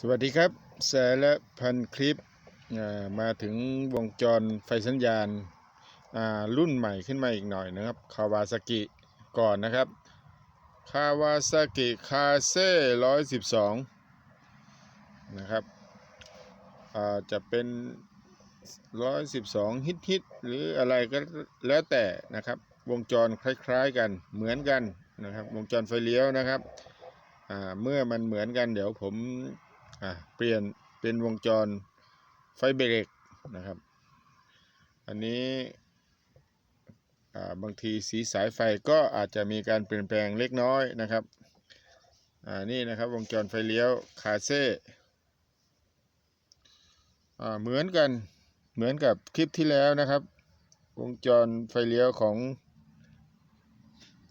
สวัสดีครับแสและพันคลิปมาถึงวงจรไฟสัญญาณรุ่นใหม่ขึ้นมาอีกหน่อยนะครับคาวาซากิก่อนนะครับคาวาซากิคาเซ่ร้อยสิบสองนะครับจะเป็นร้อยสิบสองฮิตฮิตหรืออะไรก็แล้วแต่นะครับ วงจรคล้ายๆกันเหมือนกันนะครับ วงจรไฟเลี้ยวนะครับเมื่อมันเหมือนกันเดี๋ยวผม อ่าเปลี่ยนเป็นวงจรไฟเบรกนะครับ อันนี้บางทีสีสายไฟก็อาจจะมีการเปลี่ยนแปลงเล็กน้อยนะครับอ่านี่นะครับวงจรไฟเลี้ยวคาเซ่อ่าเหมือนกันเหมือนกับคลิปที่แล้วนะครับ วงจรไฟเลี้ยวของ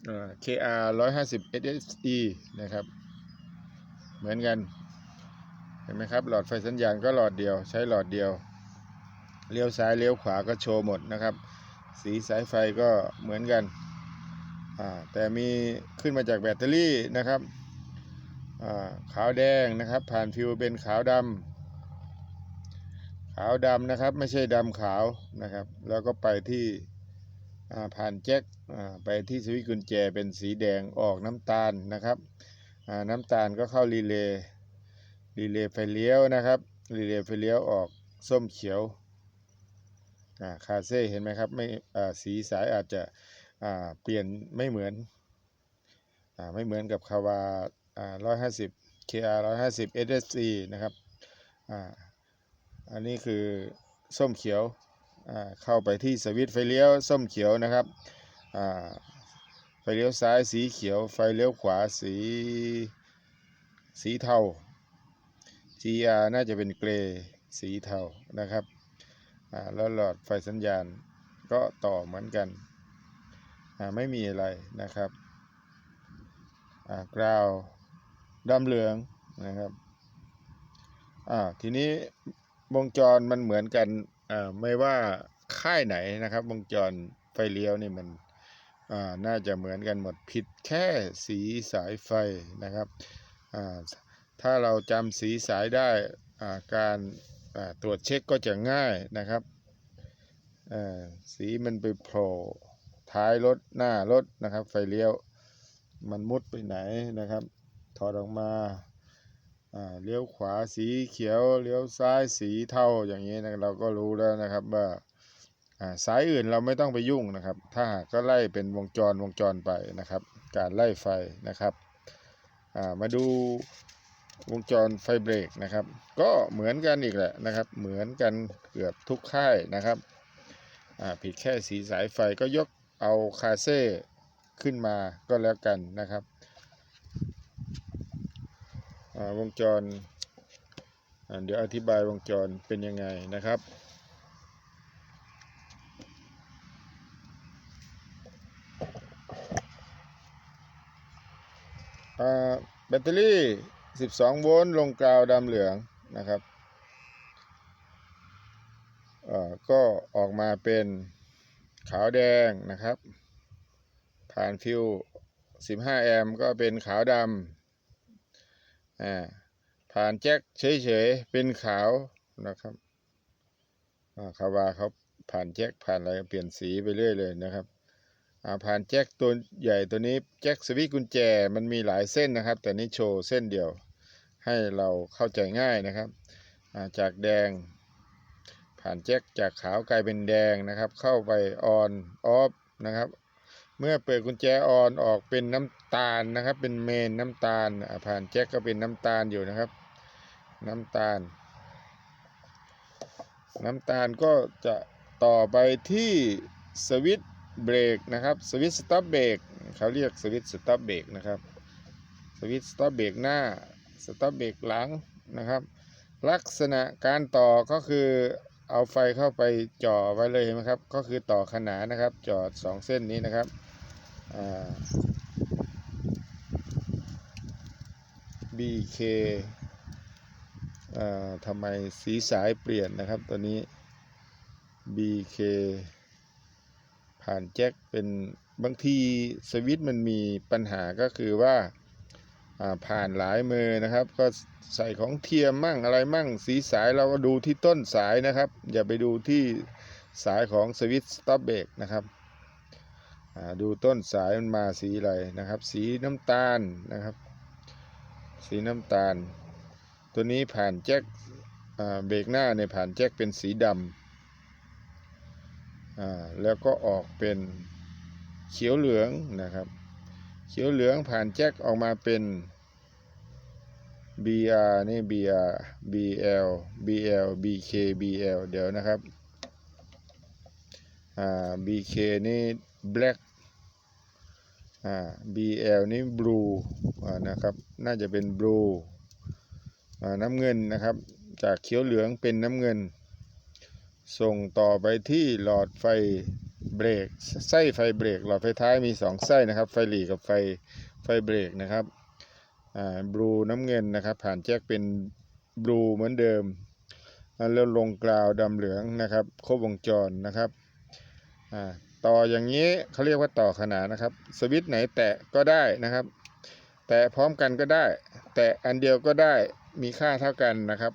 อ่า KR 150 SSE นะครับ เหมือนกัน ห็นไหมครับหลอดไฟสัญญาณก็หลอดเดียว ใช้หลอดเดียวเลี้ยวซ้ายเลี้ยวขวาก็โชว์หมดนะครับ สีสายไฟก็เหมือนกันแต่มีขึ้นมาจากแบตเตอรี่นะครับขาวแดงนะครับ ผ่านฟิวเป็นขาวดำขาวดำนะครับ ไม่ใช่ดำขาวนะครับ แล้วก็ไปที่ผ่านแจ็คไปที่สวิตช์กุญแจเป็นสีแดงออกน้ำตาลนะครับน้ำตาลก็เข้ารีเลย์ รีเลย์ไฟเลี้ยวนะครับ รีเลย์ไฟเลี้ยวออกส้มเขียวคาเซ่เห็นไหมครับไม่สีสายอาจจะเปลี่ยนไม่เหมือนอไม่เหมือนกับคาวาอ่าร้อยห้าสิบ KR ร้อยห้าสิบ SSC นะครับออันนี้คือส้มเขียวเข้าไปที่สวิตไฟเลี้ยวส้มเขียวนะครับไฟเลี้ยวซ้ายสีเขียวไฟเลี้ยวขวาสีสีเทา GR น่าจะเป็นเกรย์สีเทานะครับแล้วหลอดไฟสัญญาณก็ต่อเหมือนกัน ไม่มีอะไรนะครับกราวดำเหลืองนะครับทีนี้วงจรมันเหมือนกันไม่ว่าค่ายไหนนะครับ วงจรไฟเลี้ยวนี่มันน่าจะเหมือนกันหมดผิดแค่สีสายไฟนะครับ ถ้าเราจำสีสายได้การตรวจเช็คก็จะง่ายนะครับสีมันไปโผล่ท้ายรถหน้ารถนะครับ ไฟเลี้ยว มันมุดไปไหนนะครับ ถอดออกมาเลี้ยวขวาสีเขียวเลี้ยวซ้ายสีเทาอย่างนี้นะเราก็รู้แล้วนะครับว่าสายอื่นเราไม่ต้องไปยุ่งนะครับ ถ้าหากก็ไล่เป็นวงจรวงจรไปนะครับ การไล่ไฟนะครับมาดู วงจรไฟเบรกนะครับ ก็เหมือนกันอีกแหละนะครับ เหมือนกันเกือบทุกค่ายนะครับผิดแค่สีสายไฟก็ยกเอาคาเซ่ขึ้นมาก็แล้วกันนะครับวงจรเดี๋ยวอธิบายวงจรเป็นยังไงนะครับแบตเตอรี่ 12 โวลต์ลงกราวดำเหลืองนะครับก็ออกมาเป็นขาวแดงนะครับ ผ่านฟิว15 แอมป์ก็เป็นขาวดำผ่านแจ็คเฉยๆ เป็นขาวนะครับอ่าคาวาเขาผ่านแจ็คผ่านอะไรเปลี่ยนสีไปเรื่อยเลยนะครับ ผ่านแจ็คตัวใหญ่ตัวนี้แจ็คสวิตกุญแจมันมีหลายเส้นนะครับ แต่นี่โชว์เส้นเดียวให้เราเข้าใจง่ายนะครับ จากแดง ผ่านแจ็คจากขาวกลายเป็นแดงนะครับ เข้าไปออนออฟนะครับ เมื่อเปิดกุญแจออนออกเป็นน้ำตาลนะครับ เป็นเมนน้ำตาลผ่านแจ็คก็เป็นน้ำตาลอยู่นะครับ น้ำตาล น้ำตาลก็จะต่อไปที่สวิต เบรกนะครับสวิตช์สต็อปเบรกเขาเรียกสวิตช์สต็อปเบรกนะครับสวิตช์สต็อปเบรกหน้าสต็อปเบรกหลังนะครับ ลักษณะการต่อก็คือเอาไฟเข้าไปจ่อไว้เลยเห็นไหมครับ ก็คือต่อขนานนะครับจอดสองเส้นนี้นะครับอ่า BK อ่าทำไมสีสายเปลี่ยนนะครับตัวนี้ BK ผ่านแจ็คเป็นบางทีสวิตช์มันมีปัญหาก็คือว่าผ่านหลายมือนะครับ ก็ใส่ของเทียมมั่งอะไรมั่ง สีสายเราก็ดูที่ต้นสายนะครับ อย่าไปดูที่สายของสวิตช์สต็อปเบรกนะครับดูต้นสายมันมาสีอะไรนะครับ สีน้ำตาลนะครับ สีน้ำตาล ตัวนี้ผ่านแจ็คเบรกหน้าเนี่ยผ่านแจ็คเป็นสีดำ อ่าแล้วก็ออกเป็นเขียวเหลืองนะครับ เขียวเหลืองผ่านแจ็คออกมาเป็น BR นี่ BR BL BL BK BL เดี๋ยวนะครับอ่า BK นี่ black อ่า BL นี่ blue อ่านะครับน่าจะเป็น blue อ่าน้ำเงินนะครับ จากเขียวเหลืองเป็นน้ำเงิน ส่งต่อไปที่หลอดไฟเบรกไส้ไฟเบรก หลอดไฟท้ายมีสองไส้นะครับ ไฟหลีกับไฟไฟเบรกนะครับอ่าบลูน้ำเงินนะครับ ผ่านแจ็คเป็นบลูเหมือนเดิมแล้วลงกราวดำเหลืองนะครับ ครบวงจรนะครับอ่าต่ออย่างนี้เขาเรียกว่าต่อขนานนะครับ สวิตช์ไหนแตะก็ได้นะครับ แตะพร้อมกันก็ได้ แตะอันเดียวก็ได้มีค่าเท่ากันนะครับ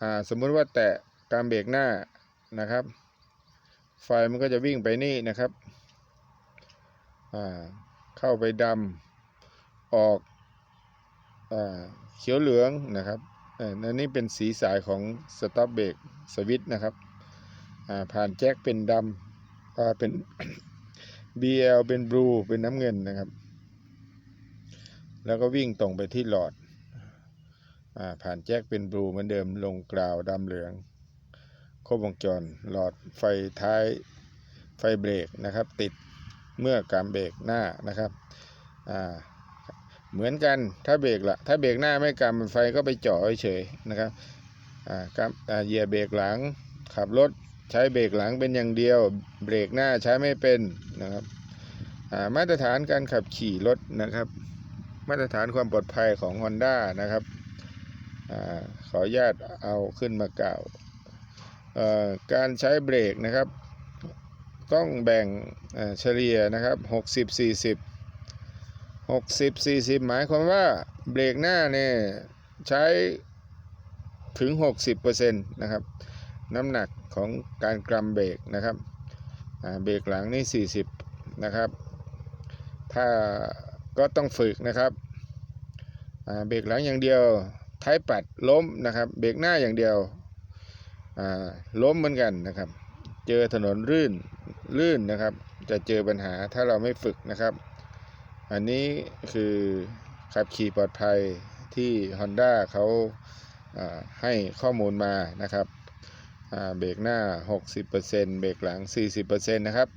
อ่าสมมุติว่าแตะกามเบรกหน้า นะครับ ไฟมันก็จะวิ่งไปนี่นะครับเข้าไปดำออกอเขียวเหลืองนะครับอันนี้เป็นสีสายของสต็อปเบรกสวิตช์นะครับผ่านแจ็คเป็นดำเป็น BL เป็นบลูเป็นน้ำเงินนะครับ แล้วก็วิ่งตรงไปที่หลอดอผ่านแจ็คเป็นบลูเหมือนเดิมลงกราวดำเหลือง ครบวงจร หลอดไฟท้ายไฟเบรกนะครับ ติดเมื่อกำเบรกหน้านะครับเหมือนกันถ้าเบรกละถ้าเบรกหน้าไม่กำไฟก็ไปเจาะเฉยนะครับกำอ่าเหยียบเบรกหลังขับรถใช้เบรกหลังเป็นอย่างเดียว เบรกหน้าใช้ไม่เป็นนะครับมาตรฐานการขับขี่รถนะครับ มาตรฐานความปลอดภัยของ Honda นะครับอขออนุญาตเอาขึ้นมากล่าว การใช้เบรกนะครับ ต้องแบ่งเฉลี่ยนะครับ60 40 60 40 หมายความว่าเบรกหน้าเนี่ยใช้ถึง 60%นะครับ น้ำหนักของการกำเบรกนะครับเบรกหลังนี่ 40 นะครับ ถ้าก็ต้องฝึกนะครับเบรกหลังอย่างเดียว ท้ายปัดล้มนะครับ เบรกหน้าอย่างเดียว ล้มเหมือนกันนะครับ เจอถนนลื่นลื่นนะครับ จะเจอปัญหาถ้าเราไม่ฝึกนะครับ อันนี้คือขับขี่ปลอดภัยที่ Honda เขาให้ข้อมูลมานะครับเบรกหน้า 60%เบรกหลัง 40%นะครับ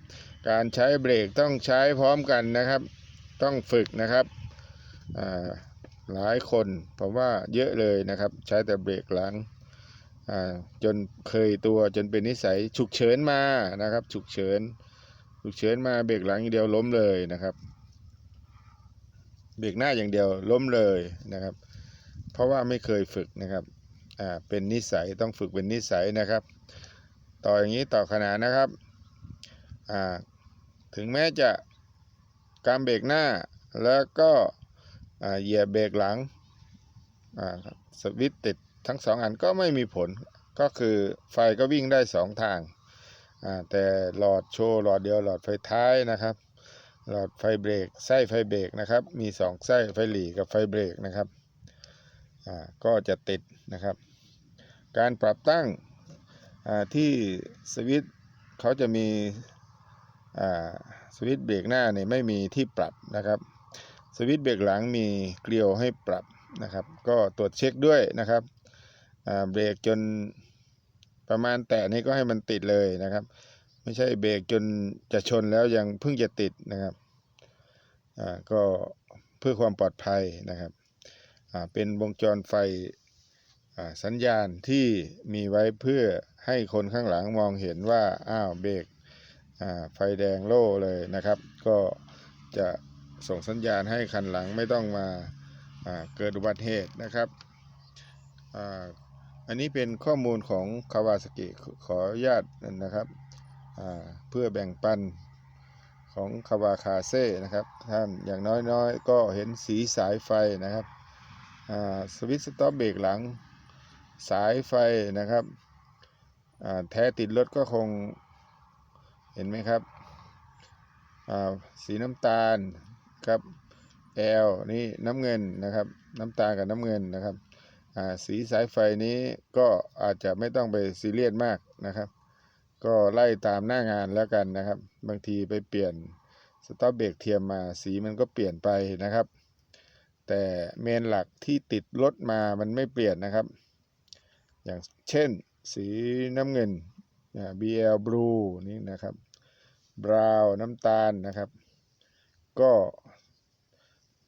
การใช้เบรกต้องใช้พร้อมกันนะครับ ต้องฝึกนะครับหลายคนผมว่าเยอะเลยนะครับ ใช้แต่เบรกหลัง จนเคยตัวจนเป็นนิสัยฉุกเฉินมานะครับ ฉุกเฉินฉุกเฉินมาเบรกหลังอย่างเดียวล้มเลยนะครับ เบรกหน้าอย่างเดียวล้มเลยนะครับ เพราะว่าไม่เคยฝึกนะครับอ่าเป็นนิสัยต้องฝึกเป็นนิสัยนะครับ ต่ออย่างนี้ต่อขนาดนะครับอ่าถึงแม้จะการเบรกหน้าแล้วก็เหยียบเบรกหลังสวิตติด ทั้งสองอันก็ไม่มีผลก็คือไฟก็วิ่งได้สองทางอ่าแต่หลอดโชว์หลอดเดียวหลอดไฟท้ายนะครับ หลอดไฟเบรกไส้ไฟเบรกนะครับ มีสองไส้ไฟหลีกับไฟเบรกนะครับอ่าก็จะติดนะครับ การปรับตั้งอ่าที่สวิตเขาจะมีอ่าสวิตเบรกหน้าเนี่ยไม่มีที่ปรับนะครับสวิตเบรกหลังมีเกลียวให้ปรับนะครับ ก็ตรวจเช็คด้วยนะครับ เบรกจนประมาณแตะนี้ก็ให้มันติดเลยนะครับ ไม่ใช่เบรกจนจะชนแล้วยังเพิ่งจะติดนะครับก็เพื่อความปลอดภัยนะครับเป็นวงจรไฟสัญญาณที่มีไว้เพื่อให้คนข้างหลังมองเห็นว่าอ้าวเบรกไฟแดงโล่เลยนะครับ ก็จะส่งสัญญาณให้คันหลังไม่ต้องมาอ่าเกิดอุบัติเหตุนะครับ อันนี้เป็นข้อมูลของคาวาสกิขออนุญาตนะครับเพื่อแบ่งปันของคาวาคาเซ่นะครับ ท่านอย่างน้อยๆ ก็เห็นสีสายไฟนะครับสวิตช์สต็อปเบรกหลังสายไฟนะครับแท้ติดรถก็คงเห็นไหมครับสีน้ำตาลครับแอลนี่น้ำเงินนะครับ น้ำตาลกับน้ำเงินนะครับ สีสายไฟนี้ก็อาจจะไม่ต้องไปซีเรียสมากนะครับ ก็ไล่ตามหน้างานแล้วกันนะครับ บางทีไปเปลี่ยนสต็อปเบรกเทียมมาสีมันก็เปลี่ยนไปนะครับ แต่เมนหลักที่ติดรถมามันไม่เปลี่ยนนะครับ อย่างเช่น สีน้ำเงิน BL Blue นี่นะครับ Brown น้ำตาลนะครับ ก็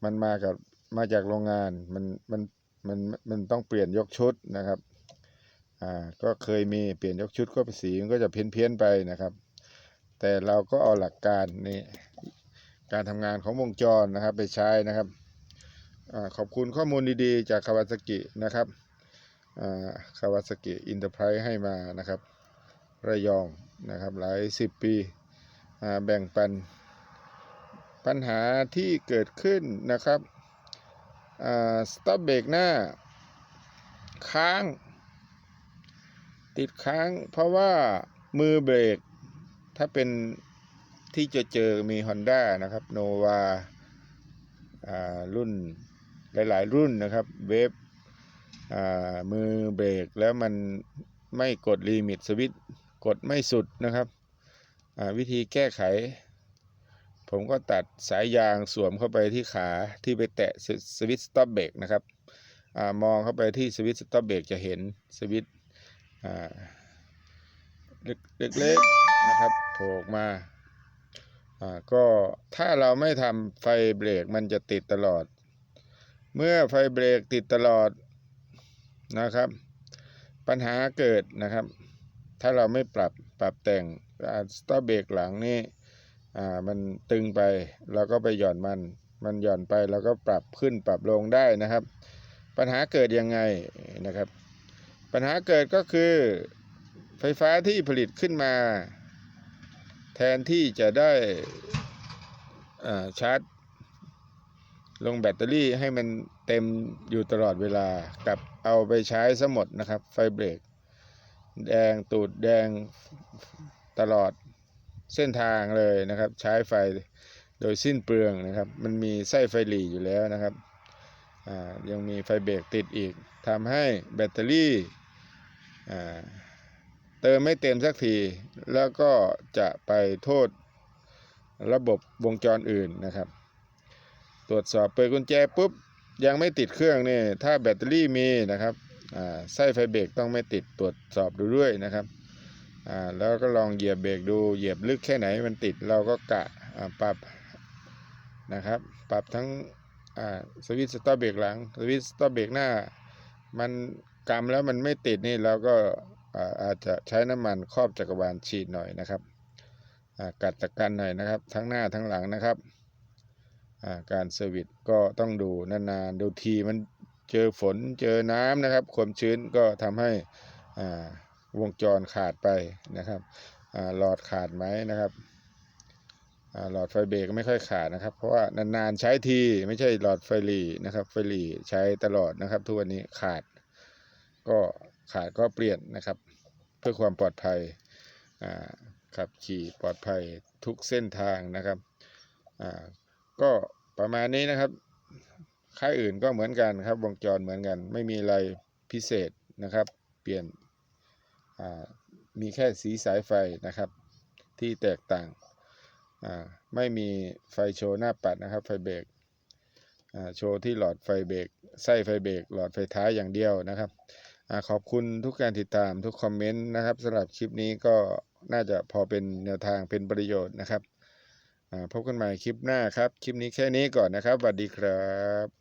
มันมากับมาจากโรงงานมันมัน มันมันต้องเปลี่ยนยกชุดนะครับอ่าก็เคยมีเปลี่ยนยกชุดก็สีมันก็จะเพี้ยนเพี้ยนไปนะครับ แต่เราก็เอาหลักการนี่การทำงานของวงจรนะครับไปใช้นะครับอาขอบคุณข้อมูลดีๆ จากคาวาซกินะครับคาวาซกิอินเตอร์ไพรส์ให้มานะครับ ระยองนะครับหลายสิบปีอ่าแบ่งปันปัญหาที่เกิดขึ้นนะครับ สต็อปเบรกหน้า ค้าง ติดค้าง เพราะว่ามือเบรก ถ้าเป็นที่จะเจอมี Honda นะครับโนวารุ่นหลาย ๆ รุ่นนะครับ เวฟมือเบรกแล้วมันไม่กดลิมิตสวิตกดไม่สุดนะครับวิธีแก้ไข ผมก็ตัดสายยางสวมเข้าไปที่ขาที่ไปแตะสวิตช์สต็อปเบรกนะครับอมองเข้าไปที่สวิตช์สต็อปเบรกจะเห็นสวิตช์เล็กๆนะครับโผล่มาก็ถ้าเราไม่ทำไฟเบรกมันจะติดตลอด เมื่อไฟเบรกติดตลอดนะครับ ปัญหาเกิดนะครับ ถ้าเราไม่ปรับปรับแต่งสต็อปเบรกหลังนี่ อ่ามันตึงไปเราก็ไปหย่อนมัน มันหย่อนไปเราก็ปรับขึ้นปรับลงได้นะครับ ปัญหาเกิดยังไงนะครับ ปัญหาเกิดก็คือไฟฟ้าที่ผลิตขึ้นมา แทนที่จะได้ชาร์จลงแบตเตอรี่ให้มันเต็มอยู่ตลอดเวลากับเอาไปใช้ซะหมดนะครับ ไฟเบรก แดงตูดแดงตลอด เส้นทางเลยนะครับ ใช้ไฟโดยสิ้นเปลืองนะครับ มันมีไส้ไฟหลีอยู่แล้วนะครับยังมีไฟเบรกติดอีกทำให้แบตเตอรี่เติมไม่เต็มสักที แล้วก็จะไปโทษระบบวงจรอื่นนะครับ ตรวจสอบเปิดกุญแจปุ๊บ ยังไม่ติดเครื่องนี่ถ้าแบตเตอรี่มีนะครับไส้ไฟเบรกต้องไม่ติดตรวจสอบดูด้วยนะครับ แล้วก็ลองเหยียบเบรกดูเหยียบลึกแค่ไหนมันติดเราก็กะปรับนะครับ ปรับทั้งสวิตช์สต็อปเบรกหลังสวิตช์สต็อปเบรกหน้า มันกำแล้วมันไม่ติดนี่เราก็อาจจะใช้น้ำมันครอบจักรวาลฉีดหน่อยนะครับกัดตะกันหน่อยนะครับ ทั้งหน้าทั้งหลังนะครับการเซอร์วิสก็ต้องดูนานๆดูทีมันเจอฝนเจอน้ำนะครับ ความชื้นก็ทำให้ วงจรขาดไปนะครับหลอดขาดไหมนะครับหลอดไฟเบรกไม่ค่อยขาดนะครับ เพราะว่านานๆใช้ทีไม่ใช่หลอดไฟหลีนะครับ ไฟหลีใช้ตลอดนะครับ ทุกวันนี้ขาด ก็ขาดก็เปลี่ยนนะครับ เพื่อความปลอดภัยขับขี่ปลอดภัยทุกเส้นทางนะครับก็ประมาณนี้นะครับค่ายอื่นก็เหมือนกันครับวงจรเหมือนกัน ไม่มีอะไรพิเศษนะครับ เปลี่ยน มีแค่สีสายไฟนะครับ ที่แตกต่าง ไม่มีไฟโชว์หน้าปัดนะครับไฟเบรกโชว์ที่หลอดไฟเบรกไส้ไฟเบรกหลอดไฟท้ายอย่างเดียวนะครับขอบคุณทุกการติดตามทุกคอมเมนต์นะครับสำหรับคลิปนี้ก็น่าจะพอเป็นแนวทางเป็นประโยชน์นะครับพบกันใหม่คลิปหน้าครับ คลิปนี้แค่นี้ก่อนนะครับสวัสดีครับ